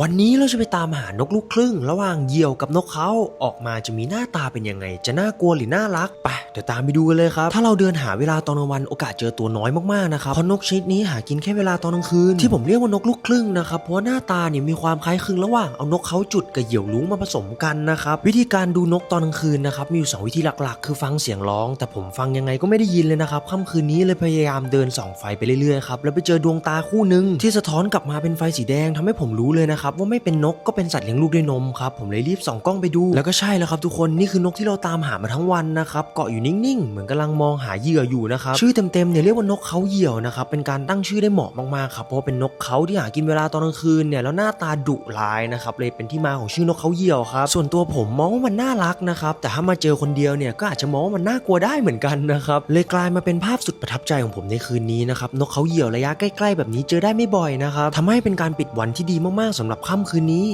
วันนี้เราจะไปตามหานกลูกครึ่ง ระหว่างเหยี่ยวกับนกเขาออกมาจะมีหน้าตาเป็นยังไง จะน่ากลัวหรือน่ารักไปเดี๋ยวตามไปดูกันเลยครับ ถ้าเราเดินหาเวลาตอนกลางวันโอกาสเจอตัวน้อยมากๆนะครับเพราะนกชนิดนี้หากินแค่เวลาตอนกลางคืนที่ผมเรียกว่านกลูกครึ่งนะครับเพราะหน้าตาเนี่ยมีความคล้ายคลึงระหว่างเอานกเขาจุดกับเหยี่ยวลุ้งมาผสมกันนะครับวิธีการดูนกตอนกลางคืนนะครับมีอยู่สองวิธีหลักๆ คือฟังเสียงร้อง แต่ผมฟังยังไงก็ไม่ได้ยินเลยนะครับค่ำคืนนี้เลยพยายามเดินส่องไฟไปเรื่อยๆครับแล้วไปเจอดวงตาคู่หนึ่งที่สะท้อนกลับมาเป็นไฟสีแดงทำให้ผมรู้เลยนะครับว่าไม่เป็นนกก็เป็นสัตว์เลี้ยงลูกด้วยนมครับผมเลยรีบส่องกล้องไปดู แล้วก็ใช่แล้วครับทุกคนนี่คือนกที่เราตามหามาทั้งวันนะครับเกาะอยู่นิ่งๆ เหมือนกำลังมองหาเหยื่ออยู่นะครับชื่อเต็มๆเนี่ยเรียกว่านกเขาเหยี่ยวนะครับเป็นการตั้งชื่อได้เหมาะมากๆครับเพราะเป็นนกเขาที่หากินเวลาตอนกลางคืนเนี่ยแล้วหน้าตาดุร้ายนะครับเลยเป็นที่มาของชื่อนกเขาเหยี่ยวครับส่วนตัวผมมองว่ามันน่ารักนะครับแต่ถ้ามาเจอคนเดียวเนี่ยก็อาจจะมองว่ามันน่ากลัวได้เหมือนกันนะครับเลยกลายมาเป็นภาพสุดประทับใจของผมในคืนนี้นะครับนกเขาเหยี่ยวระยะใกล้ ๆ แบบนี้เจอได้ไม่บ่อยนะครับทำให้เป็นการปิดวันที่ดีมากๆสำหรับค่ำคืนนี้